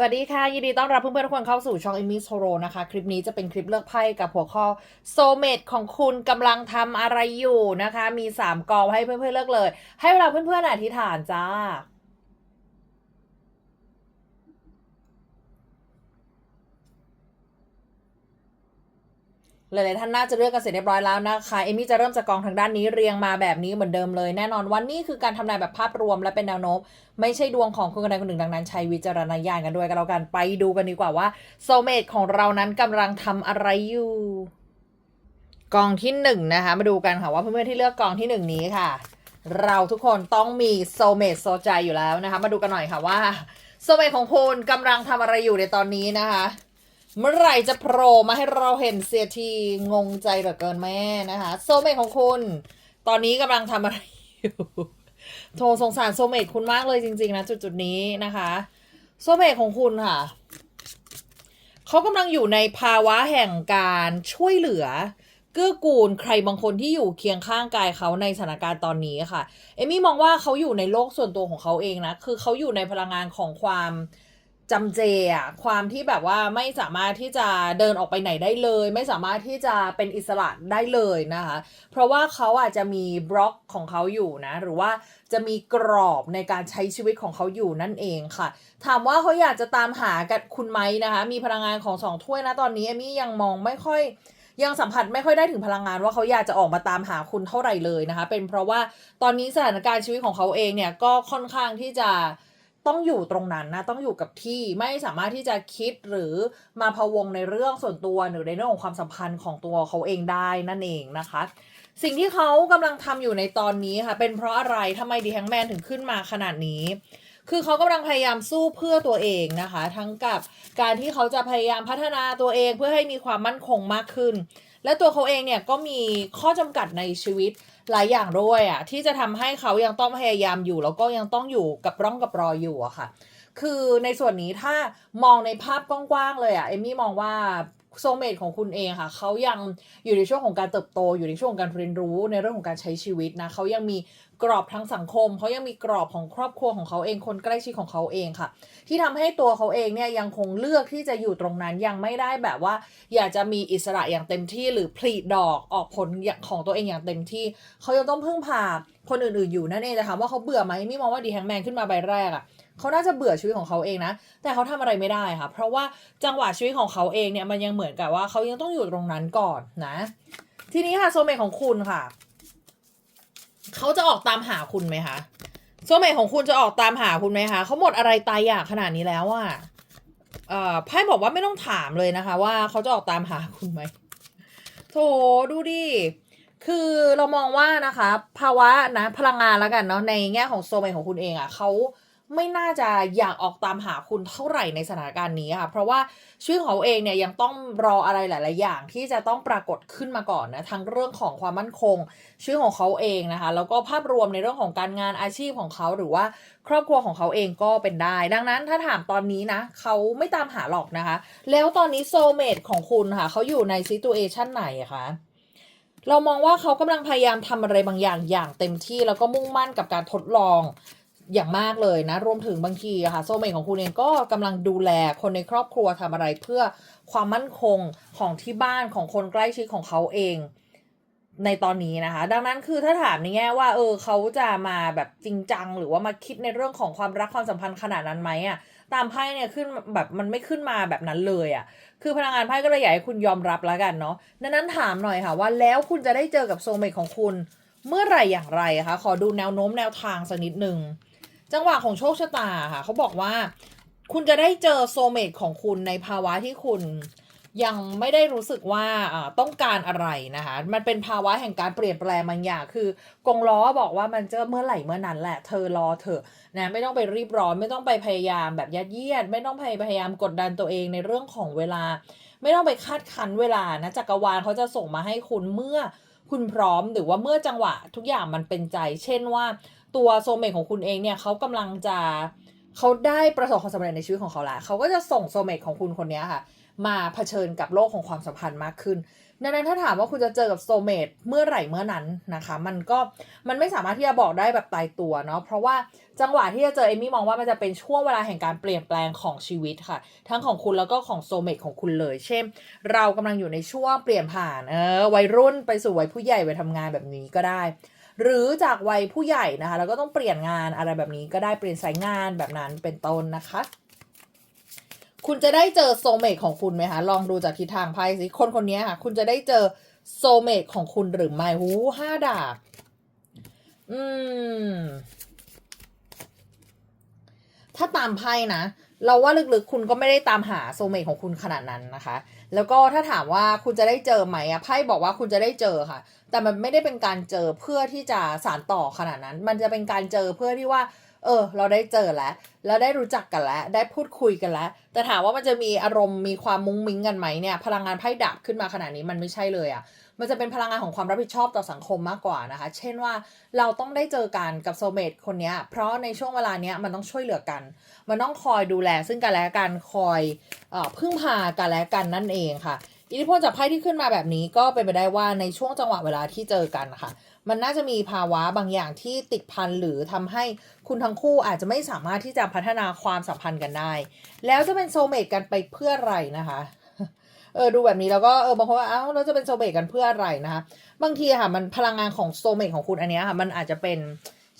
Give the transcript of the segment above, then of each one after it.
สวัสดีค่ะ ยินดีต้อนรับเพื่อนๆทุกคนเข้าสู่ช่อง Amy s o r o นะคะ คลิปนี้จะเป็นคลิปเลือกไพ่กับหัวข้อโซเมดของคุณกำลังทำอะไรอยู่นะคะ มี 3กอให้เพื่อนๆเลือกเลย ให้เวลาเพื่อนๆอธิษฐานจ้า หลายๆท่านน่าจะเลือกกันเสร็จเรียบร้อยแล้วนะคะเอมี่จะเริ่มจากกองทางด้านนี้เรียงมาแบบนี้เหมือนเดิมเลยแน่นอนว่านี่คือการทำนายแบบภาพรวมและเป็นแนวโน้มไม่ใช่ดวงของคนใดคนหนึ่งดังนั้นใช้วิจารณญาณกันด้วยกันแล้วกันไปดูกันดีกว่าว่าโซเมตของเรานั้นกำลังทำอะไรอยู่กองที่หนึ่งนะคะมาดูกันค่ะว่าเพื่อนๆที่เลือกกองที่หนึ่งนี้ค่ะ เราทุกคนต้องมีโซเมตโซใจอยู่แล้วนะคะ มาดูกันหน่อยค่ะว่าโซเมตของคุณกำลังทำอะไรอยู่ในตอนนี้นะคะ เมื่อไหร่จะโผล่มาให้เราเห็นเสียทีงงใจเหลือเกินแม่นะคะ โซเมตของคุณ ตอนนี้กำลังทำอะไรอยู่โทสงสารโซเมตคุณมากเลยจริง ๆ นะจุดจุดๆนี้นะคะ โซเมตของคุณค่ะเขากำลังอยู่ในภาวะแห่งการช่วยเหลือเกื้อกูลใครบางคนที่อยู่เคียงข้างกายเขาในสถานการณ์ตอนนี้ค่ะ เอมี่มองว่าเขาอยู่ในโลกส่วนตัวของเขาเองนะ คือเขาอยู่ในพลังงานของความ จำเจอะความที่แบบว่าไม่สามารถที่จะเดินออกไปไหนได้เลย ไม่สามารถที่จะเป็นอิสระได้เลยนะคะ เพราะว่าเขาอาจจะมีบล็อกของเขาอยู่นะ หรือว่าจะมีกรอบในการใช้ชีวิตของเขาอยู่นั่นเองค่ะ ถามว่าเขาอยากจะตามหากับคุณไหมนะคะ มีพลังงานของสองถ้วยนะตอนนี้เอมี่ยังมองไม่ค่อยยังสัมผัสไม่ค่อยได้ถึงพลังงานว่าเขาอยากจะออกมาตามหาคุณเท่าไหร่เลยนะคะ เป็นเพราะว่าตอนนี้สถานการณ์ชีวิตของเขาเองเนี่ยก็ค่อนข้างที่จะ ต้องอยู่ตรงนั้นนะต้องอยู่กับที่ไม่สามารถที่จะคิดหรือมาพะวงในเรื่องส่วนตัวหรือในเรื่องของความสัมพันธ์ของตัวเขาเองได้นั่นเองนะคะ สิ่งที่เขากำลังทำอยู่ในตอนนี้ค่ะ เป็นเพราะอะไรทำไมดีแฮงแมนถึงขึ้นมาขนาดนี้ คือเขากำลังพยายามสู้เพื่อตัวเองนะคะ ทั้งกับการที่เขาจะพยายามพัฒนาตัวเองเพื่อให้มีความมั่นคงมากขึ้น และตัวเขาเองเนี่ยก็มีข้อจำกัดในชีวิต หลายอย่างด้วยอะที่จะทำให้เขายังต้องพยายามอยู่ แล้วก็ยังต้องอยู่กับร่องกับรอยอยู่อะค่ะ คือในส่วนนี้ถ้ามองในภาพกว้างๆเลยอะเอมี่มองว่า โซเมตของคุณเองค่ะเขายังอยู่ในช่วงของการเติบโต อยู่ในช่วงของการเรียนรู้ในเรื่องของการใช้ชีวิตนะเขายังมีกรอบทางสังคมเขายังมีกรอบของครอบครัวของเขาเองคนใกล้ชิดของเขาเองค่ะ ที่ทำให้ตัวเขาเองเนี่ยยังคงเลือกที่จะอยู่ตรงนั้นยังไม่ได้แบบว่า อยากจะมีอิสระอย่างเต็มที่หรือผลิดอกออกผลของตัวเองอย่างเต็มที่เขายังต้องพึ่งพาคนอื่นๆอยู่นั่นเองแต่ถามว่าเขาเบื่อไหมมี่มองว่าดีแฮงแมนขึ้นมาใบแรกอะ เขาน่าจะเบื่อชีวิตของเขาเองนะ แต่เขาทำอะไรไม่ได้ค่ะ เพราะว่าจังหวะชีวิตของเขาเองเนี่ยมันยังเหมือนกับว่าเขายังต้องอยู่ตรงนั้นก่อนนะ ทีนี้ค่ะโซเมของคุณค่ะ เขาจะออกตามหาคุณไหมคะโซเมของคุณจะออกตามหาคุณไหมคะเขาหมดอะไรตายอยากขนาดนี้แล้วอะเอ่อไพ่บอกว่าไม่ต้องถามเลยนะคะ ว่าเขาจะออกตามหาคุณไหมโถดูดิคือเรามองว่านะคะ ภาวะนะพลังงานแล้วกันเนาะในแง่ของโซเมของคุณเองอะ่ะเขา ไม่น่าจะอยากออกตามหาคุณเท่าไหร่ในสถานการณ์นี้ค่ะ เพราะว่าชีวิตของเขาเองเนี่ยยังต้องรออะไรหลาย ๆ อย่างที่จะต้องปรากฏขึ้นมาก่อนนะทั้งเรื่องของความมั่นคงชีวิตของเขาเองนะคะ แล้วก็ภาพรวมในเรื่องของการงานอาชีพของเขาหรือว่าครอบครัวของเขาเองก็เป็นได้ ดังนั้นถ้าถามตอนนี้นะเขาไม่ตามหาหรอกนะคะ แล้วตอนนี้โซเมตของคุณค่ะเขาอยู่ในซิตูเอชันไหนคะเรามองว่าเขากำลังพยายามทำอะไรบางอย่างอย่างเต็มที่แล้วก็มุ่งมั่นกับการทดลอง อย่างมากเลยนะ รวมถึงบางทีอะค่ะโซเมตของคุณเองก็กำลังดูแลคนในครอบครัวทำอะไรเพื่อความมั่นคงของที่บ้านของคนใกล้ชิดของเขาเอง ในตอนนี้นะคะ ดังนั้นคือถ้าถามในแง่ว่า เออเขาจะมาแบบจริงจัง หรือว่ามาคิดในเรื่องของความรักความสัมพันธ์ขนาดนั้นไหมอะตามไพ่เนี่ยขึ้นแบบมันไม่ขึ้นมาแบบนั้นเลยอะคือพลังงานไพ่ก็เลยอยากให้คุณยอมรับแล้วกันเนาะดังนั้นถามหน่อยค่ะว่าแล้วคุณจะได้เจอกับโซเมตของคุณเมื่อไหร่อย่างไรคะ ขอดูแนวโน้มแนวทางสักนิดหนึ่ง จังหวะของโชคชะตาค่ะ เขาบอกว่า คุณจะได้เจอโซเมตของคุณในภาวะที่คุณยังไม่ได้รู้สึกว่าต้องการอะไรนะคะ มันเป็นภาวะแห่งการเปลี่ยนแปลงบางอย่าง คือกงล้อบอกว่ามันจะเมื่อไหร่เมื่อนั้นแหละ เธอรอเถอะนะ ไม่ต้องไปรีบร้อน ไม่ต้องไปพยายามแบบยัดเยียด ไม่ต้องพยายามกดดันตัวเองในเรื่องของเวลา ไม่ต้องไปคาดคั้นเวลานะ จักรวาลเขาจะส่งมาให้คุณเมื่อคุณพร้อม หรือว่าเมื่อจังหวะทุกอย่างมันเป็นใจ เช่นว่า ตัวโซเมตของคุณเองเนี่ยเขากำลังจะเขาได้ประสบความสำเร็จในชีวิตของเขาแล้วเขาก็จะส่งโซเมตของคุณคนนี้ค่ะ มาเผชิญกับโลกของความสัมพันธ์มากขึ้น ดังนั้นถ้าถามว่าคุณจะเจอกับโซเมตเมื่อไหร่เมื่อนั้นนะคะ มันก็มันไม่สามารถที่จะบอกได้แบบตายตัวเนาะเพราะว่าจังหวะที่จะเจอเอมมี่มองว่ามันจะเป็นช่วงเวลาแห่งการเปลี่ยนแปลงของชีวิตค่ะ ทั้งของคุณแล้วก็ของโซเมตของคุณเลย เช่น เรากำลังอยู่ในช่วงเปลี่ยนผ่านเออวัยรุ่นไปสู่วัยผู้ใหญ่ไปทำงานแบบนี้ก็ได้ หรือจากวัยผู้ใหญ่นะคะ แล้วก็ต้องเปลี่ยนงานอะไรแบบนี้ก็ได้เปลี่ยนสายงานแบบนั้นเป็นต้นนะคะ คุณจะได้เจอโซเมตของคุณไหมคะลองดูจากทิศทางไพ่สิคนคนนี้ค่ะ คุณจะได้เจอโซเมตของคุณหรือไม่หูห้าดาบอืม ถ้าตามไพ่นะเราว่าลึกๆ คุณก็ไม่ได้ตามหาโซเมตของคุณขนาดนั้นนะคะ แล้วก็ถ้าถามว่าคุณจะได้เจอไหมอะไพ่บอกว่าคุณจะได้เจอค่ะ แต่มันไม่ได้เป็นการเจอเพื่อที่จะสานต่อขนาดนั้น มันจะเป็นการเจอเพื่อที่ว่า เออ เราได้เจอแล้ว แล้วได้รู้จักกันแล้ว ได้พูดคุยกันแล้ว แต่ถามว่ามันจะมีอารมณ์มีความมุ้งมิ้งกันไหมเนี่ย พลังงานไพ่ดับขึ้นมาขนาดนี้มันไม่ใช่เลยอะ่ะมันจะเป็นพลังงานของความรับผิดชอบต่อสังคมมากกว่านะคะ เช่นว่าเราต้องได้เจอกันกับโซเมตคนนี้เพราะในช่วงเวลาเนี้ยมันต้องช่วยเหลือกัน มันต้องคอยดูแลซึ่งกันและกัน คอยออพึ่งพากันและกันนั่นเองค่ะ อิทธิพลจากไพ่ที่ขึ้นมาแบบนี้ก็เป็นไปได้ว่าในช่วงจังหวะเวลาที่เจอกันค่ะ มันน่าจะมีภาวะบางอย่างที่ติดพันหรือทำให้คุณทั้งคู่อาจจะไม่สามารถที่จะพัฒนาความสัมพันธ์กันได้ แล้วจะเป็นโซเมตกันไปเพื่ออะไรนะคะเออดูแบบนี้แล้วก็เออบางคนว่าเอ้าเราจะเป็นโซเมตกันเพื่ออะไรนะคะบางทีค่ะมันพลังงานของโซเมตของคุณอันนี้ค่ะมันอาจจะเป็น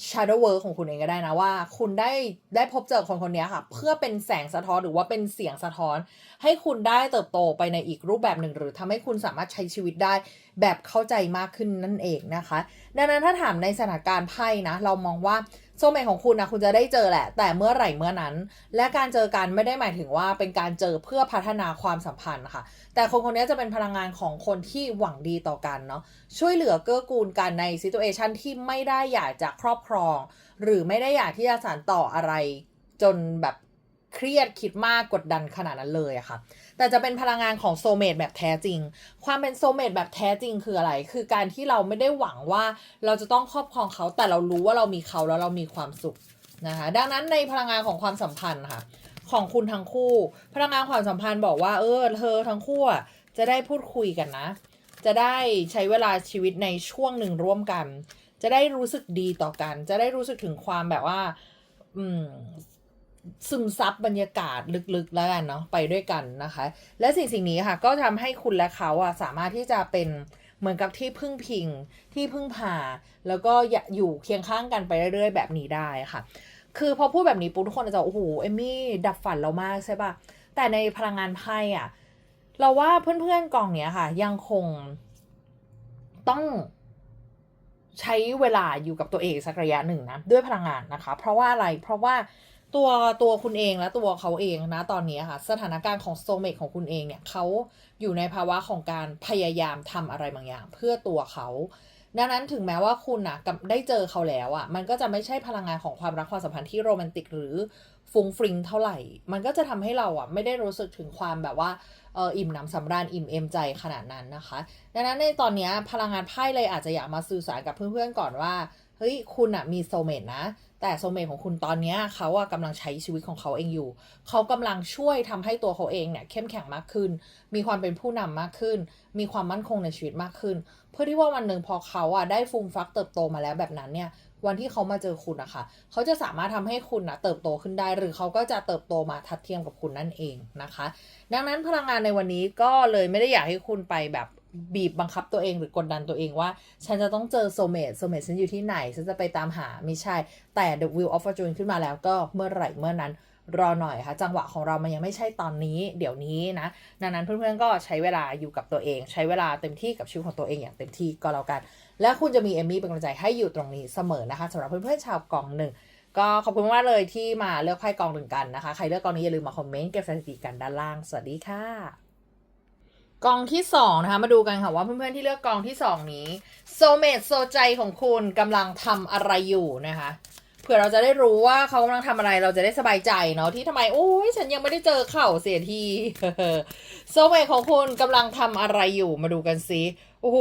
shadow work ของคุณเองก็ได้นะว่า คุณได้ได้พบเจอคนคนนี้ค่ะ เพื่อเป็นแสงสะท้อนหรือว่าเป็นเสียงสะท้อน ให้คุณได้เติบโตไปในอีกรูปแบบหนึ่ง หรือทำให้คุณสามารถใช้ชีวิตได้แบบเข้าใจมากขึ้นนั่นเองนะคะ ดังนั้นถ้าถามในสถานการณ์ไพ่นะ เรามองว่า โซเมตของคุณนะคุณจะได้เจอแหละ แต่เมื่อไหร่เมื่อนั้น และการเจอกันไม่ได้หมายถึงว่าเป็นการเจอเพื่อพัฒนาความสัมพันธ์ค่ะ แต่คนคนนี้จะเป็นพลังงานของคนที่หวังดีต่อกันเนาะช่วยเหลือเกื้อกูลกันในซิตูเอชันที่ไม่ได้อยากจะครอบครอง หรือไม่ได้อยากที่จะสานต่ออะไร จนแบบ เครียดคิดมากกดดันขนาดนั้นเลยอะค่ะ แต่จะเป็นพลังงานของโซเมตแบบแท้จริง ความเป็นโซเมตแบบแท้จริงคืออะไร คือการที่เราไม่ได้หวังว่าเราจะต้องครอบครองเขา แต่เรารู้ว่าเรามีเขาแล้วเรามีความสุขนะคะ ดังนั้นในพลังงานของความสัมพันธ์ค่ะ ของคุณทั้งคู่ พลังงานความสัมพันธ์บอกว่า เออ เธอทั้งคู่จะได้พูดคุยกันนะ จะได้ใช้เวลาชีวิตในช่วงหนึ่งร่วมกัน จะได้รู้สึกดีต่อกัน จะได้รู้สึกถึงความแบบว่าอืม ซึมซับบรรยากาศลึกๆแล้วกันเนาะไปด้วยกันนะคะ และสิ่งสิ่งนี้ค่ะ ก็ทำให้คุณและเขาอะสามารถที่จะเป็นเหมือนกับที่พึ่งพิงที่พึ่งพา แล้วก็อยู่เคียงข้างกันไปเรื่อยๆ แบบนี้ได้ค่ะ คือพอพูดแบบนี้ปุ๊บทุกคนจะโอ้โหเอมมี่ดับฝันเรามากใช่ปะแต่ในพลังงานไพ่อะเราว่าเพื่อนๆกองเนี้ยค่ะ ยังคงต้องใช้เวลาอยู่กับตัวเองสักระยะหนึ่งนะด้วยพลังงานนะคะ เพราะว่าอะไรเพราะว่า ตัวตัวคุณเองและตัวเขาเองนะตอนนี้ค่ะสถานการณ์ของโซเมตของคุณเองเนี่ยเขาอยู่ในภาวะของการพยายามทำอะไรบางอย่าง เพื่อตัวเขาดังนั้นถึงแม้ว่าคุณนะกับได้เจอเขาแล้วอะ่ะ มันก็จะไม่ใช่พลังงานของความรักความสัมพันธ์ที่โรแมนติกหรือฟุ้งฟริงเท่าไหร่ มันก็จะทำให้เราอะ่ะไม่ได้รู้สึกถึงความแบบว่าเอออิ่มหนำสำราญอิ่มเอมใจขนาดนั้นนะคะ ดังนั้นในตอนนี้พลังงานไพ่เลยอาจจะอยากมาสื่อสารกับเพื่อนๆก่อนว่า เฮ้ยคุณอะมีโซเมตนะ แต่โซเมตของคุณตอนเนี้ยเขาอะกำลังใช้ชีวิตของเขาเองอยู่ เขากำลังช่วยทำให้ตัวเขาเองเนี่ยเข้มแข็งมากขึ้น มีความเป็นผู้นำมากขึ้น มีความมั่นคงในชีวิตมากขึ้น เพื่อที่ว่าวันหนึ่งพอเขาอะได้ฟูมฟักเติบโตมาแล้วแบบนั้นเนี่ยวันที่เขามาเจอคุณอะค่ะ เขาจะสามารถทำให้คุณอะเติบโตขึ้นได้ หรือเขาก็จะเติบโตมาทัดเทียมกับคุณนั่นเองนะคะ ดังนั้นพลังงานในวันนี้ก็เลยไม่ได้อยากให้คุณไปแบบ บีบบังคับตัวเองหรือกดดันตัวเองว่า ฉันจะต้องเจอโซเมตโซเมตฉันอยู่ที่ไหน ฉันจะไปตามหาไม่ใช่ แต่ The Wheel of Fortune ขึ้นมาแล้วก็เมื่อไหร่เมื่อนั้นรอหน่อยค่ะ จังหวะของเรามันยังไม่ใช่ตอนนี้ เดี๋ยวนี้นะ ดังนั้นเพื่อนๆก็ใช้เวลาอยู่กับตัวเอง ใช้เวลาเต็มที่กับชีวิตของตัวเองอย่างเต็มที่ก็แล้วกัน และคุณจะมีเอมมี่เป็นกำลังใจให้อยู่ตรงนี้เสมอนะคะสำหรับเพื่อนๆชาวกองหนึ่งก็ขอบคุณมากเลยที่มาเลือกไพ่กองหนึ่งกันนะคะ ใครเลือกกองนี้อย่าลืมมาคอมเมนต์เก็บสถิติกันด้านล่าง สวัสดีค่ะ กองที่สองนะคะมาดูกันค่ะว่าเพื่อนๆที่เลือกกองที่สองนี้โซเมตโซใจของคุณกำลังทำอะไรอยู่นะคะเผื่อเราจะได้รู้ว่าเขากำลังทำอะไรเราจะได้สบายใจเนาะที่ทำไมโอ้ยฉันยังไม่ได้เจอเข่าเสียทีโซเมตของคุณกำลังทำอะไรอยู่มาดูกันซิโอ้โห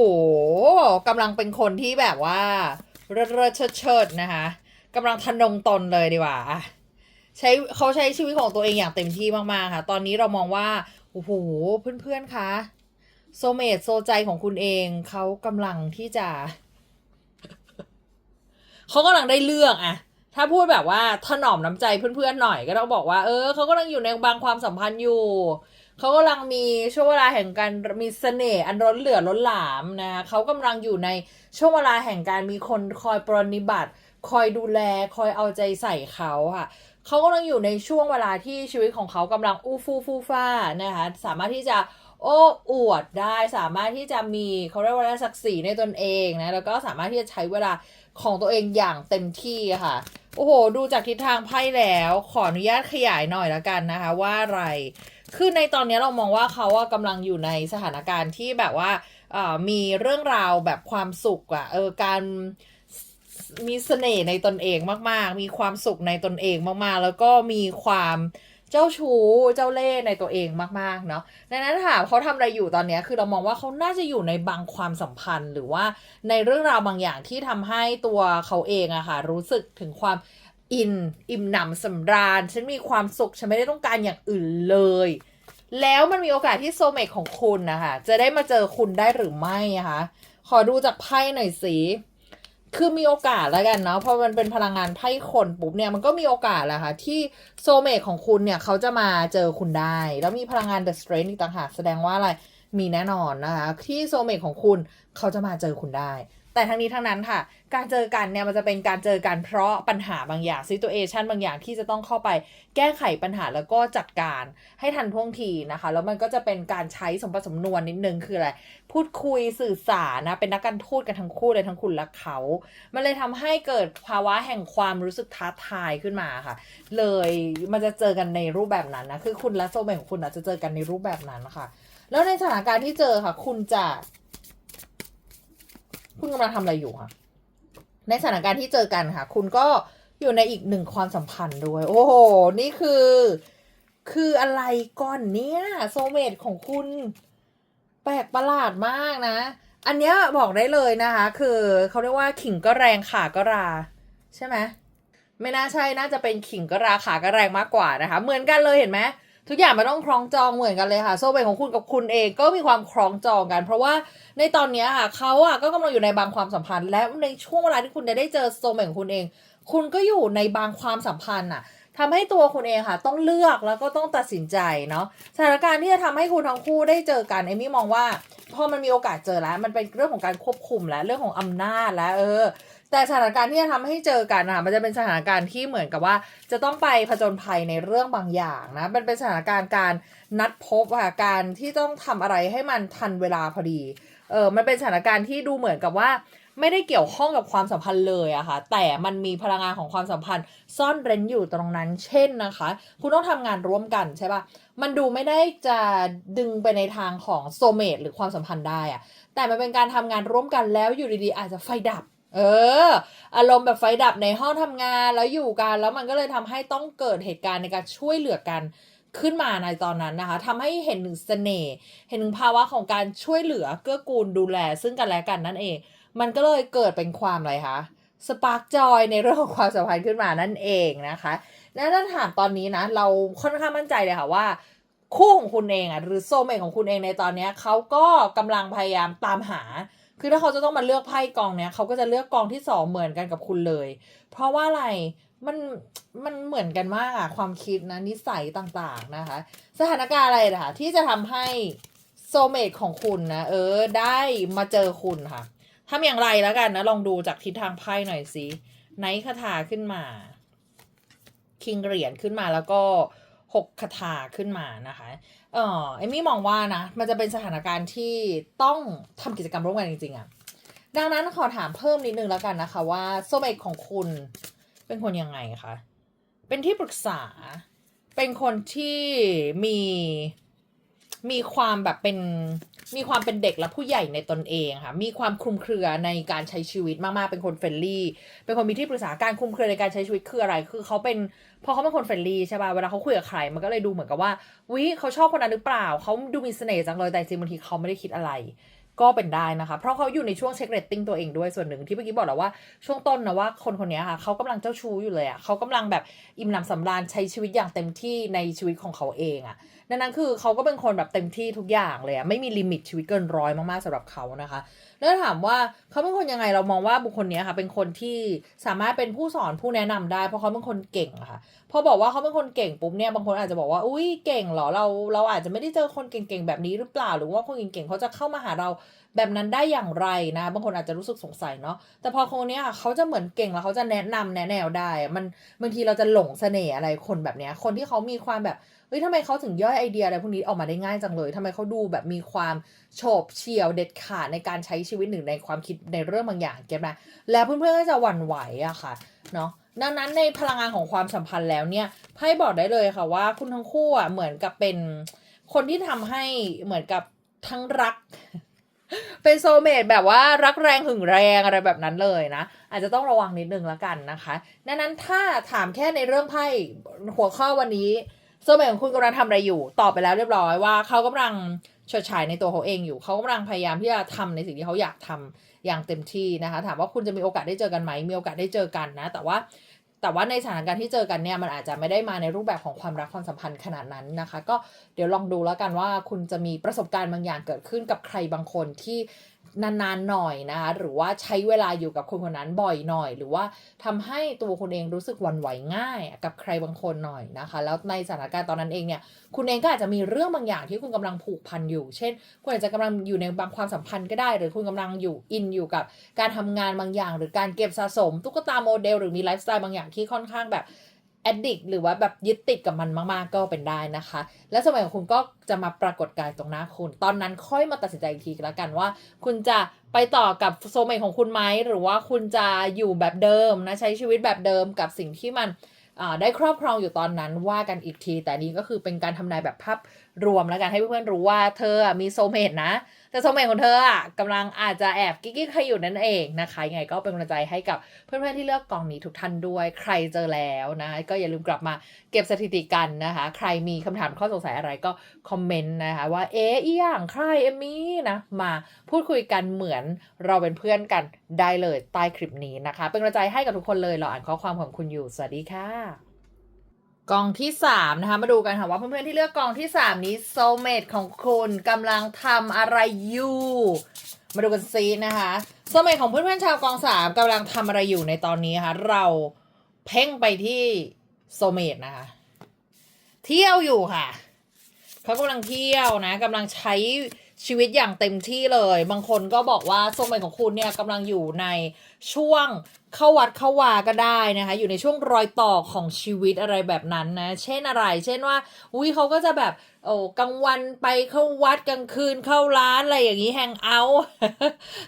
กำลังเป็นคนที่แบบว่าเลิศเลิศเชิดเชิดนะคะกำลังทะนงตนเลยดีกว่าใช้เขาใช้ชีวิตของตัวเองอย่างเต็มที่มากๆค่ะ ตอนนี้เรามองว่า อ้โห เพื่อนๆคะโซเมตโซใจของคุณเอง เขากำลังที่จะ เขากำลังได้เลือกอะถ้าพูดแบบว่าถนอมน้ำใจเพื่อนๆหน่อยก็ต้องบอกว่า เออเขากำลังอยู่ในบางความสัมพันธ์อยู่เขากำลังมีช่วงเวลาแห่งการมีเสน่ห์อันล้นเหลือล้นหลามนะเขากำลังอยู่ในช่วงเวลาแห่งการมีคนคอยปรนนิบัติ คอยดูแลคอยเอาใจใส่เขาค่ะ เขากำลังอยู่ในช่วงเวลาที่ชีวิตของเขากำลังอู้ฟู่ฟู่ฟ้านะคะสามารถที่จะโอ้อวดได้สามารถที่จะมีเขาเรียกว่าศักดิ์ศรีในตนเองนะแล้วก็สามารถที่จะใช้เวลาของตัวเองอย่างเต็มที่ค่ะโอ้โห ดูจากทิศทางไพ่แล้ว ขออนุญาตขยายหน่อยละกันนะคะ ว่าอะไร คือในตอนนี้เรามองว่าเขาอะกำลังอยู่ในสถานการณ์ที่แบบว่ามีเรื่องราวแบบความสุขอะเออการ มีเสน่ห์ในตนเองมาก ๆ มีความสุขในตนเองมากๆ แล้วก็มีความเจ้าชู้เจ้าเล่ห์ในตัวเองมากๆเนาะดังนั้นถามเขาทำอะไรอยู่ตอนนี้คือเรามองว่าเขาน่าจะอยู่ในบางความสัมพันธ์ หรือว่าในเรื่องราวบางอย่างที่ทำให้ตัวเขาเองอะค่ะ รู้สึกถึงความอินอิ่มหนำสำราญ ฉันมีความสุข ฉันไม่ได้ต้องการอย่างอื่นเลย แล้วมันมีโอกาสที่โซเมตของคุณนะคะจะได้มาเจอคุณได้หรือไม่อะคะขอดูจากไพ่หน่อยสิ คือมีโอกาสแล้วกันเนาะเพราะมันเป็นพลังงานไพ่คนปุ๊บเนี่ยมันก็มีโอกาสแหละค่ะที่โซเมตของคุณเนี่ยเขาจะมาเจอคุณได้ แล้วมีพลังงานเดอะสเตรนท์อีกต่างหากแสดงว่าอะไรมีแน่นอนนะคะที่โซเมตของคุณเขาจะมาเจอคุณได้ แต่ทั้งนี้ทั้งนั้นค่ะ การเจอกันเนี่ยมันจะเป็นการเจอกันเพราะปัญหาบางอย่างซิ t u เอชันบางอย่างที่จะต้องเข้าไปแก้ไขปัญหาแล้วก็จัดการให้ทันท่วงทีนะคะ แล้วมันก็จะเป็นการใช้สมบัติสำนวนนิดนึงคืออะไรพูดคุยสื่อสารนะเป็นนักการทูตกันทั้งคู่เลยทั้งคุณและเขา มันเลยทำให้เกิดภาวะแห่งความรู้สึกท้าทายขึ้นมาค่ะ เลยมันจะเจอกันในรูปแบบนั้นนะคือคุณและโซเมของคุณอาจจะเจอกันในรูปแบบนั้นนะคะแล้วในสถานการณ์ที่เจอค่ะ คุณจะ คุณกำลังทำอะไรอยู่คะในสถานการณ์ที่เจอกันค่ะ คุณก็อยู่ในอีกหนึ่งความสัมพันธ์ด้วย โอ้โห นี่คือ คืออะไรก่อนเนี้ยโซเมตของคุณ แปลกประหลาดมากนะ อันเนี้ยบอกได้เลยนะคะ คือเขาเรียกว่าขิงก็แรงขาก็รา ใช่ไหมไม่น่าใช่น่าจะเป็นขิงก็ราขาก็แรงมากกว่านะคะ เหมือนกันเลยเห็นไหม ทุกอย่างมันต้องคล้องจองเหมือนกันเลยค่ะ โซเบของคุณกับคุณเองก็มีความคล้องจองกัน เพราะว่าในตอนนี้ค่ะเขาอะก็กำลังอยู่ในบางความสัมพันธ์ และในช่วงเวลาที่คุณจะได้เจอโซเมของคุณเอง คุณก็อยู่ในบางความสัมพันธ์อะทำให้ตัวคุณเองค่ะ ต้องเลือกแล้วก็ต้องตัดสินใจเนาะสถานการณ์ที่จะทำให้คุณทั้งคู่ได้เจอกันเอมี่มองว่าพอมันมีโอกาสเจอแล้ว มันเป็นเรื่องของการควบคุมและเรื่องของอำนาจแล้วเออ แต่สถานการณ์ที่จะทำให้เจอกันนะมันจะเป็นสถานการณ์ที่เหมือนกับว่า จะต้องไปผจญภัยในเรื่องบางอย่างนะมันเป็นสถานการณ์การนัดพบค่ะการที่ต้องทำอะไรให้มันทันเวลาพอดีเออมันเป็นสถานการณ์ที่ดูเหมือนกับว่า ไม่ได้เกี่ยวข้องกับความสัมพันธ์เลยอะค่ะ แต่มันมีพลังงานของความสัมพันธ์ ซ่อนเร้นอยู่ตรงนั้น เช่นนะคะ คุณต้องทำงานร่วมกันใช่ปะมันดูไม่ได้จะดึงไปในทางของโซเมตหรือความสัมพันธ์ได้อะแต่มันเป็นการทำงานร่วมกันแล้วอยู่ดีๆ อาจจะไฟดับ เออ อารมณ์แบบไฟดับในห้องทำงานแล้วอยู่กัน แล้วมันก็เลยทำให้ต้องเกิดเหตุการณ์ในการช่วยเหลือกันขึ้นมาในตอนนั้นนะคะทำให้เห็นถึงเสน่ห์เห็นถึงภาวะของการช่วยเหลือเกื้อกูลดูแล ซึ่งกันและกันนั่นเอง มันก็เลยเกิดเป็นความอะไรคะสปาร์กจอยในเรื่องของความสัมพันธ์ขึ้นมานั่นเองนะคะและถ้าถามตอนนี้นะ เราค่อนข้างมั่นใจเลยค่ะว่า คู่ของคุณเองอะหรือโซเมตของคุณเองในตอนนี้เขาก็กำลังพยายามตามหา คือถ้าเขาจะต้องมาเลือกไพ่กองเนี้ยเขาก็จะเลือกกองที่สองเหมือนกันกับคุณเลย เพราะว่าอะไรมันมันเหมือนกันมากอะความคิดนะนิสัยต่างๆนะคะ สถานการณ์อะไรนะคะที่จะทำให้โซเมตของคุณนะเออได้มาเจอคุณค่ะทำอย่างไรแล้วกันนะ ลองดูจากทิศทางไพ่หน่อยสิไนท์คาถาขึ้นมา คิงเหรียญขึ้นมาแล้วก็ หกคาถาขึ้นมานะคะ เออเอมมี่มองว่านะ มันจะเป็นสถานการณ์ที่ต้องทำกิจกรรมร่วมกันจริงๆอะดังนั้นขอถามเพิ่มนิดนึงแล้วกันนะคะ ว่าโซเมกของคุณเป็นคนยังไงคะ เป็นที่ปรึกษา เป็นคนที่มีมีความแบบเป็น มีความเป็นเด็กและผู้ใหญ่ในตนเองค่ะ มีความคลุมเครือในการใช้ชีวิตมากๆ เป็นคนเฟรนลี่ เป็นคนมีที่ปรึกษาการคลุมเครือในการใช้ชีวิตคืออะไร คือเขาเป็นพอเขาเป็นคนเฟรนลี่ใช่ป่ะ เวลาเขาคุยกับใคร มันก็เลยดูเหมือนกับว่าวิเขาชอบคนนั้นหรือเปล่า เขาดูมีเสน่ห์จังเลยแต่จริงบางทีเขาไม่ได้คิดอะไร ก็เป็นได้นะคะ เพราะเขาอยู่ในช่วงเช็คเรตติ้งตัวเองด้วยส่วนหนึ่งที่เมื่อกี้บอกแล้วว่าช่วงต้นนะว่าคนคนนี้ค่ะเขากำลังเจ้าชู้อยู่เลยอะ่ะเขากำลังแบบอิ่มหนำสำราญใช้ชีวิตอย่างเต็มที่ในชีวิตของเขาเองอะ่ะ ดังนั้นคือเขาก็เป็นคนแบบเต็มที่ทุกอย่างเลยอะไม่มีลิมิตชีวิตเกินร้อยมากๆสำหรับเขานะคะแล้วถามว่าเขาเป็นคนยังไงเรามองว่าบุคคลนี้ค่ะ เป็นคนที่สามารถเป็นผู้สอนผู้แนะนำได้ เพราะเขาเป็นคนเก่งค่ะพอบอกว่าเขาเป็นคนเก่งปุ๊บเนี่ยบางคนอาจจะบอกว่าอุ้ยเก่งเหรอเราเราอาจจะไม่ได้เจอคนเก่งๆแบบนี้หรือเปล่า หรือว่าคนเก่งๆเขาจะเข้ามาหาเราแบบนั้นได้อย่างไรนะ บางคนอาจจะรู้สึกสงสัยเนาะแต่พอคนเนี้ยค่ะเขาจะเหมือนเก่งแล้วเขาจะแนะนำแนะแนวได้ มันบางทีเราจะหลงเสน่ห์อะไรคนแบบเนี้ยคนที่เขามีความแบบ เฮ้ยทำไมเขาถึงย่อยไอเดียอะไรพวกนี้ออกมาได้ง่ายจังเลยทำไมเขาดูแบบมีความโฉบเฉี่ยวเด็ดขาดในการใช้ชีวิตหนึ่งในความคิดในเรื่องบางอย่างเก็ตไหมแล้วเพื่อนๆก็จะหวั่นไหวอะค่ะเนาะดังนั้นในพลังงานของความสัมพันธ์แล้วเนี่ยไพ่บอกได้เลยค่ะว่าคุณทั้งคู่อะเหมือนกับเป็นคนที่ทำให้เหมือนกับทั้งรัก เป็นโซเมตแบบว่ารักแรงหึงแรงอะไรแบบนั้นเลยนะ อาจจะต้องระวังนิดนึงแล้วกันนะคะ ดังนั้นถ้าถามแค่ในเรื่องไพ่หัวข้อวันนี้ โซลเมตของคุณกำลังทำอะไรอยู่ ตอบไปแล้วเรียบร้อยว่าเขากำลังเฉิดฉายในตัวเขาเองอยู่ เขากำลังพยายามที่จะทำในสิ่งที่เขาอยากทำอย่างเต็มที่นะคะ ถามว่าคุณจะมีโอกาสได้เจอกันไหม มีโอกาสได้เจอกันนะ แต่ว่าแต่ว่าในสถานการณ์ที่เจอกันเนี่ยมันอาจจะไม่ได้มาในรูปแบบของความรักความสัมพันธ์ขนาดนั้นนะคะ ก็เดี๋ยวลองดูแล้วกันว่าคุณจะมีประสบการณ์บางอย่างเกิดขึ้นกับใครบางคนที่ นานๆหน่อยนะคะหรือว่าใช้เวลาอยู่กับคนคนนั้นบ่อยหน่อย หรือว่าทำให้ตัวคุณเองรู้สึกวั่นไหวง่าย กับใครบางคนหน่อยนะคะ แล้วในสถานการณ์ตอนนั้นเองเนี่ยคุณเองก็อาจจะมีเรื่องบางอย่างที่คุณกำลังผูกพันอยู่ เช่น คุณอาจจะกำลังอยู่ในบางความสัมพันธ์ก็ได้ หรือคุณกำลังอยู่อินอยู่กับการทำงานบางอย่าง หรือการเก็บสะสมตุ๊กตาโมเดลหรือมีไลฟ์สไตล์บางอย่างที่ค่อนข้างแบบ แอดดิกหรือว่าแบบยึดติดกับมันมากๆก็เป็นได้นะคะ และสมัยของคุณก็จะมาปรากฏกายตรงหน้าคุณ ตอนนั้นค่อยมาตัดสินใจอีกทีแล้วกันว่า คุณจะไปต่อกับโซเมทของคุณไหมหรือว่าคุณจะอยู่แบบเดิมนะใช้ชีวิตแบบเดิมกับสิ่งที่มันได้ครอบครองอยู่ตอนนั้นว่ากันอีกที แต่นี้ก็คือเป็นการทำนายแบบภาพ รวมแล้วกันให้เพื่อนๆรู้ว่าเธอมีโซเมทนะ แต่โซเมทของเธออะกำลังอาจจะแอบกิ๊กๆใครอยู่นั่นเองนะคะยังไงก็เป็นกำลังใจให้กับเพื่อนๆที่เลือกกองนี้ทุกท่านด้วยใครเจอแล้วนะ ก็อย่าลืมกลับมาเก็บสถิติกันนะคะ ใครมีคำถามข้อสงสัยอะไรก็คอมเมนต์นะคะว่าเอ๊ะอีอย่างใครเอมมี่นะมาพูดคุยกันเหมือนเราเป็นเพื่อนกันได้เลยใต้คลิปนี้นะคะ เป็นกำลังใจให้กับทุกคนเลยเราอ่านข้อความของคุณอยู่สวัสดีค่ะ กองที่สามนะคะมาดูกันค่ะว่าเพื่อนๆที่เลือกกองที่สามนี้โซเมตของคุณกำลังทำอะไรอยู่มาดูกันซีนะคะโซเมตของเพื่อนๆชาวกองสามกำลังทำอะไรอยู่ในตอนนี้คะเราเพ่งไปที่โซเมตนะคะเที่ยวอยู่ค่ะเขากำลังเที่ยวนะกำลังใช้ ชีวิตอย่างเต็มที่เลย บางคนก็บอกว่าโซเมตของคุณเนี่ยกำลังอยู่ในช่วงเข้าวัดเข้าวาก็ได้นะคะ อยู่ในช่วงรอยต่อของชีวิตอะไรแบบนั้นนะ เช่นอะไร เช่นว่า อุ้ยเขาก็จะแบบโอ้กลางวันไปเข้าวัดกลางคืนเข้าร้านอะไรอย่างนี้แฮงเอาท์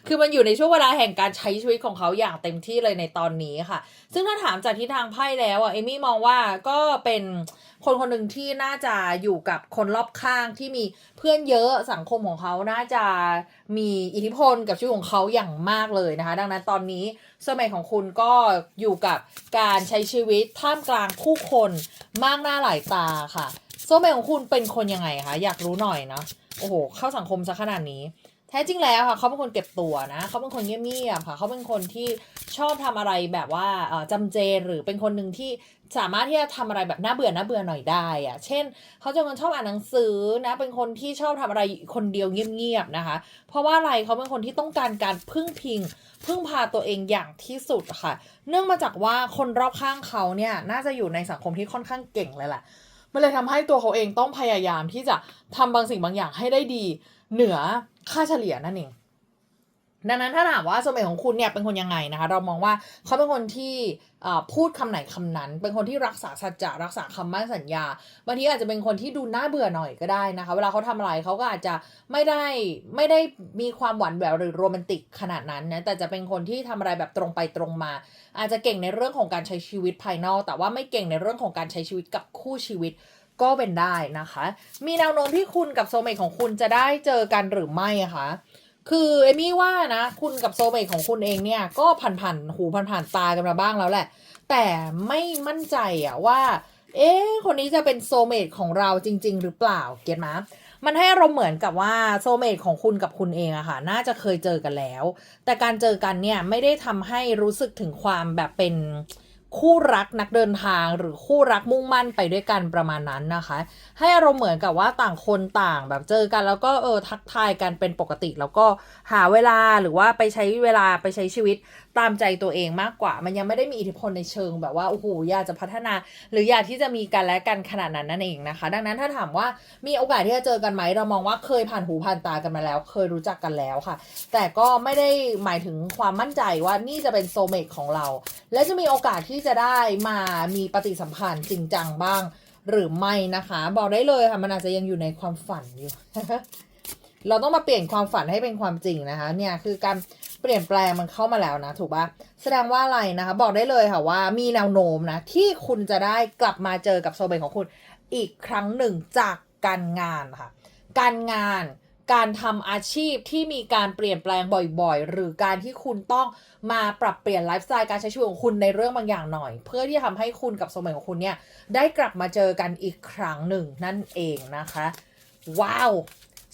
คือมันอยู่ในช่วงเวลาแห่งการใช้ชีวิตของเขาอย่างเต็มที่เลยในตอนนี้ค่ะ ซึ่งถ้าถามจากที่ทางไพ่แล้วอะเอมี่มองว่าก็เป็น คนคนหนึ่งที่น่าจะอยู่กับคนรอบข้างที่มีเพื่อนเยอะสังคมของเขาน่าจะมีอิทธิพลกับชีวิตของเขาอย่างมากเลยนะคะ ดังนั้นตอนนี้สมัยของคุณก็อยู่กับการใช้ชีวิตท่ามกลางผู้คนมากหน้าหลายตาค่ะโซเมของคุณเป็นคนยังไงคะอยากรู้หน่อยนะโอ้โหเข้าสังคมซะขนาดนี้ แท้จริงแล้วค่ะเขาเป็นคนเก็บตัวนะเขาเป็นคนเงียบๆค่ะเขาเป็นคนที่ชอบทำอะไรแบบว่าเอ่อจำเจหรือเป็นคนหนึ่งที่สามารถที่จะทำอะไรแบบน่าเบื่อน่าเบื่อหน่อยได้อะเช่นเขาจะเป็นคนชอบอ่านหนังสือนะเป็นคนที่ชอบทำอะไรคนเดียวเงียบๆนะคะ เพราะว่าอะไรเขาเป็นคนที่ต้องการการพึ่งพิง พึ่งพาตัวเองอย่างที่สุดค่ะ เนื่องมาจากว่าคนรอบข้างเขาเนี่ยน่าจะอยู่ในสังคมที่ค่อนข้างเก่งเลยแหละมันเลยทำให้ตัวเขาเองต้องพยายามที่จะทำบางสิ่งบางอย่างให้ได้ดี เหนือค่าเฉลี่ยนั่นเองดังนั้นถ้าถามว่าสมัยของคุณเนี่ยเป็นคนยังไงนะคะ เรามองว่าเขาเป็นคนที่พูดคำไหนคำนั้น เป็นคนที่รักษาสัจจะรักษาคำมั่นสัญญาบางทีอาจจะเป็นคนที่ดูน่าเบื่อหน่อยก็ได้นะคะ เวลาเขาทำอะไรเขาก็อาจจะไม่ได้ไม่ได้มีความหวานแหววหรือโรแมนติกขนาดนั้นนะแต่จะเป็นคนที่ทำอะไรแบบตรงไปตรงมา อาจจะเก่งในเรื่องของการใช้ชีวิตภายนอก แต่ว่าไม่เก่งในเรื่องของการใช้ชีวิตกับคู่ชีวิต ก็เป็นได้นะคะ มีแนวโน้มที่คุณกับโซเมทของคุณจะได้เจอกันหรือไม่อะคะคือเอมี่ว่านะคุณกับโซเมทของคุณเองเนี่ยก็ผ่านๆหูผ่านๆตากันมาบ้างแล้วแหละ แต่ไม่มั่นใจอะว่า เอ๊ะคนนี้จะเป็นโซเมทของเราจริง ๆ หรือเปล่าเก็ตไหมมันให้อารมณ์เหมือนกับว่าโซเมตของคุณกับคุณเองอะค่ะ น่าจะเคยเจอกันแล้ว แต่การเจอกันเนี่ยไม่ได้ทำให้รู้สึกถึงความแบบเป็น คู่รักนักเดินทางหรือคู่รักมุ่งมั่นไปด้วยกันประมาณนั้นนะคะ ให้อารมณ์เหมือนกับว่าต่างคนต่างแบบเจอกันแล้วก็เออทักทายกันเป็นปกติ แล้วก็หาเวลาหรือว่าไปใช้เวลาไปใช้ชีวิตตามใจตัวเองมากกว่า มันยังไม่ได้มีอิทธิพลในเชิงแบบว่าโอ้โหอยากจะพัฒนา หรืออยากที่จะมีกันและกันขนาดนั้นนั่นเองนะคะ ดังนั้นถ้าถามว่ามีโอกาสที่จะเจอกันไหมเรามองว่าเคยผ่านหูผ่านตากันมาแล้ว เคยรู้จักกันแล้วค่ะ แต่ก็ไม่ได้หมายถึงความมั่นใจว่านี่จะเป็นโซเมตของเรา และจะมีโอกาสที่ที่จะได้มามีปฏิสัมพันธ์จริงจังบ้าง หรือไม่นะคะ บอกได้เลยค่ะมันอาจจะยังอยู่ในความฝันอยู่ เราต้องมาเปลี่ยนความฝันให้เป็นความจริงนะคะ เนี่ยคือการเปลี่ยนแปลงมันเข้ามาแล้วนะถูกปะแสดงว่าอะไรนะคะ บอกได้เลยค่ะว่ามีแนวโน้มนะที่คุณจะได้กลับมาเจอกับโซเบของคุณอีกครั้งหนึ่งจากการงานค่ะ การงาน การทำอาชีพที่มีการเปลี่ยนแปลงบ่อยๆ หรือการที่คุณต้องมาปรับเปลี่ยนไลฟ์สไตล์การใช้ชีวิตของคุณในเรื่องบางอย่างหน่อย เพื่อที่จะทำให้คุณกับโซเมตของคุณเนี่ยได้กลับมาเจอกันอีกครั้งหนึ่งนั่นเองนะคะ ว้าว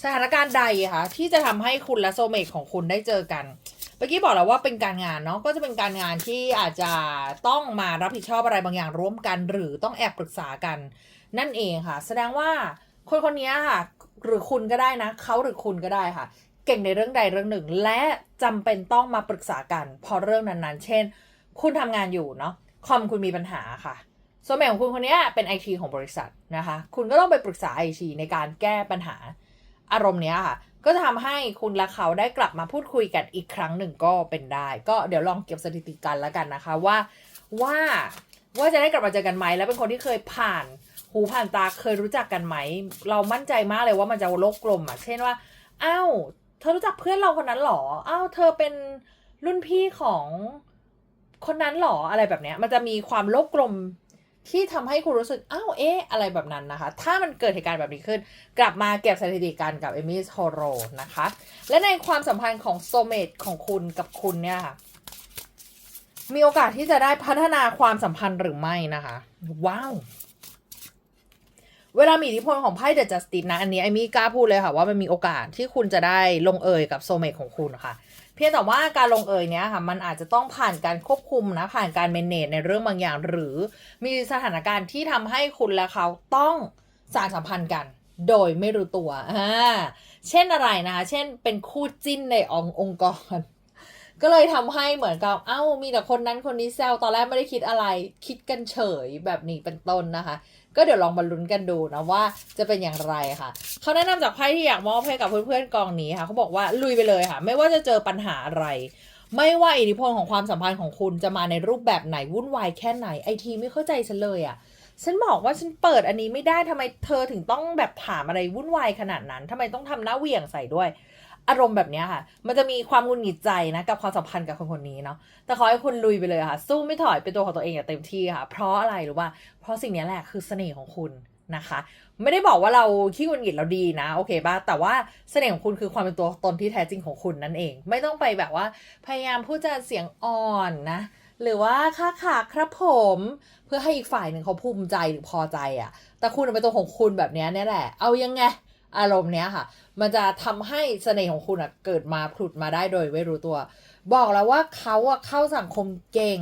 สถานการณ์ใดคะที่จะทำให้คุณและโซเมตของคุณได้เจอกันเมื่อกี้บอกแล้วว่าเป็นการงานเนาะก็จะเป็นการงานที่อาจจะต้องมารับผิดชอบอะไรบางอย่างร่วมกัน หรือต้องแอบปรึกษากัน นั่นเองค่ะ แสดงว่าคนคนนี้ค่ะ หรือคุณก็ได้นะ เขาหรือคุณก็ได้ค่ะ เก่งในเรื่องใดเรื่องหนึ่ง และจำเป็นต้องมาปรึกษากันพราะเรื่องนั้นๆ เช่น คุณทำงานอยู่เนาะคอมคุณมีปัญหาค่ะโซลเมตของคุณคนนี้เป็นไอทีของบริษัทนะคะ คุณก็ต้องไปปรึกษาไอทีในการแก้ปัญหาอารมณ์เนี้ยค่ะ ก็จะทำให้คุณและเขาได้กลับมาพูดคุยกันอีกครั้งหนึ่งก็เป็นได้ ก็เดี๋ยวลองเก็บสถิติกันแล้วกันนะคะว่าว่าว่าจะได้กลับมาเจอกันไหม แล้วเป็นคนที่เคยผ่าน หูผ่านตาเคยรู้จักกันไหม เรามั่นใจมากเลยว่ามันจะโลกกลมอะ เช่นว่า อ้าว เธอรู้จักเพื่อนเราคนนั้นหรอ อ้าว เธอเป็นรุ่นพี่ของคนนั้นหรอ อะไรแบบเนี้ย มันจะมีความโลกกลมที่ทำให้คุณรู้สึก อ้าว เอ๊ะ อะไรแบบนั้นนะคะ ถ้ามันเกิดเหตุการณ์แบบนี้ขึ้น กลับมาเก็บสถิติกันกับเอมิสโฮโรนะคะ และในความสัมพันธ์ของโซเมตของคุณกับคุณเนี่ยค่ะ มีโอกาสที่จะได้พัฒนาความสัมพันธ์หรือไม่นะคะ ว้าว เวลามีอิทธิพลของไพ่เดอะจัสติสนะ อันนี้ไอมี่กล้าพูดเลยค่ะ ว่ามันมีโอกาสที่คุณจะได้ลงเอยกับโซเมตของคุณค่ะ เพียงแต่ว่าการลงเอยเนี้ยค่ะ มันอาจจะต้องผ่านการควบคุมนะ ผ่านการเมนเนจในเรื่องบางอย่าง หรือมีสถานการณ์ที่ทำให้คุณและเขาต้องสานสัมพันธ์กัน โดยไม่รู้ตัวอ่าเช่นอะไรนะคะ เช่นเป็นคู่จิ้นในององค์กรก็เลยทำให้เหมือนกับเอ้ามีแต่คนนั้นคนนี้แซวตอนแรกไม่ได้คิดอะไร คิดกันเฉยแบบนี้เป็นต้นนะคะ ก็เดี๋ยวลองมาลุ้นกันดูนะว่าจะเป็นอย่างไรค่ะ เขาแนะนำจากไพ่ที่อยากมอบให้กับเพื่อนๆกองนี้ค่ะเขาบอกว่าลุยไปเลยค่ะ ไม่ว่าจะเจอปัญหาอะไร ไม่ว่าอิทธิพลของความสัมพันธ์ของคุณจะมาในรูปแบบไหนวุ่นวายแค่ไหนไอทีไม่เข้าใจฉันเลยอะ่ะฉันบอกว่าฉันเปิดอันนี้ไม่ได้ทำไมเธอถึงต้องแบบถามอะไรวุ่นวายขนาดนั้นทำไมต้องทำหน้าเหวี่ยงใส่ด้วย อารมณ์แบบนี้ค่ะ มันจะมีความหงุดหงิดใจนะกับความสัมพันธ์กับคนคนนี้เนาะ แต่ขอให้คุณลุยไปเลยค่ะ สู้ไม่ถอยเป็นตัวของตัวเองอย่างเต็มที่ค่ะ เพราะอะไรหรือว่าเพราะสิ่งนี้แหละคือเสน่ห์ของคุณนะคะ ไม่ได้บอกว่าเราขี้หงุดหงิดเราดีนะ โอเคป่ะ แต่ว่าเสน่ห์ของคุณคือความเป็นตัวตนที่แท้จริงของคุณนั่นเอง ไม่ต้องไปแบบว่าพยายามพูดจาเสียงอ่อนนะหรือว่าค่าขาครับผมเพื่อให้อีกฝ่ายหนึ่งเขาภูมิใจหรือพอใจอะ่ะ แต่คุณเป็นตัวของคุณแบบนี้เนี่ยแหละ เอายังไง อารมณ์เนี้ยค่ะ มันจะทำให้เสน่ห์ของคุณอะเกิดมาผุดมาได้โดยไม่รู้ตัว บอกแล้วว่าเขาอะเข้าสังคมเก่ง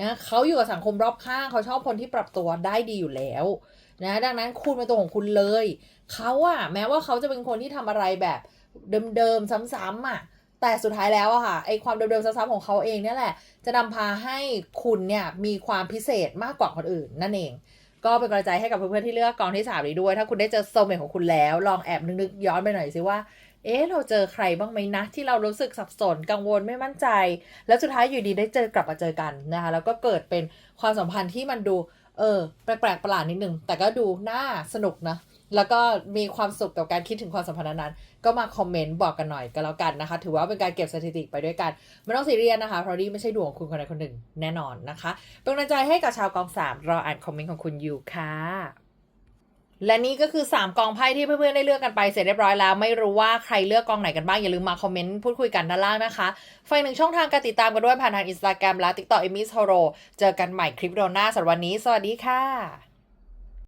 นะเขาอยู่กับสังคมรอบข้างเขาชอบคนที่ปรับตัวได้ดีอยู่แล้วนะดังนั้นคุณเป็นตัวของคุณเลย เขาอะแม้ว่าเขาจะเป็นคนที่ทำอะไรแบบเดิมๆซ้ำๆอะแต่สุดท้ายแล้วอะค่ะไอความเดิมๆซ้ำๆของเขาเองเนี่ยแหละ จะนำพาให้คุณเนี่ยมีความพิเศษมากกว่าคนอื่นนั่นเอง ก็เป็นกำลังใจให้กับเพื่อนๆที่เลือกกองที่สามนี้ด้วย ถ้าคุณได้เจอโซเมทของคุณแล้ว ลองแอบนึกๆย้อนไปหน่อยสิว่า เอ๊ะเราเจอใครบ้างไหมนะ ที่เรารู้สึกสับสนกังวลไม่มั่นใจ แล้วสุดท้ายอยู่ดีได้เจอกลับมาเจอกันนะคะ แล้วก็เกิดเป็นความสัมพันธ์ที่มันดู เออ แปลกๆประหลาดนิดนึงแต่ก็ดูน่าสนุกนะ แล้วก็มีความสุขกับการคิดถึงความสัมพันธ์นั้นก็มาคอมเมนต์บอกกันหน่อยก็แล้วกันนะคะ ถือว่าเป็นการเก็บสถิติไปด้วยกัน ไม่ต้องซีเรียสนะคะ เพราะนี่ไม่ใช่ดวงของคุณคนใดคนหนึ่งแน่นอนนะคะ เป็นกำลังใจให้กับชาวกองสามรออ่านคอมเมนต์ของคุณอยู่ค่ะและนี่ก็คือ 3 กองไพ่ที่เพื่อนๆได้เลือกกันไปเสร็จเรียบร้อยแล้ว ไม่รู้ว่าใครเลือกกองไหนกันบ้าง อย่าลืมมาคอมเมนต์พูดคุยกันด้านล่างนะคะไฟหนึ่งช่องทางการติดตามกันด้วยผ่านทางอินสตาแกรมและ TikTok เอมิสโฮโรเจอกันใหม่คลิปวิดีโอหน้าสำหรับวันนี้ สวัสดีค่ะ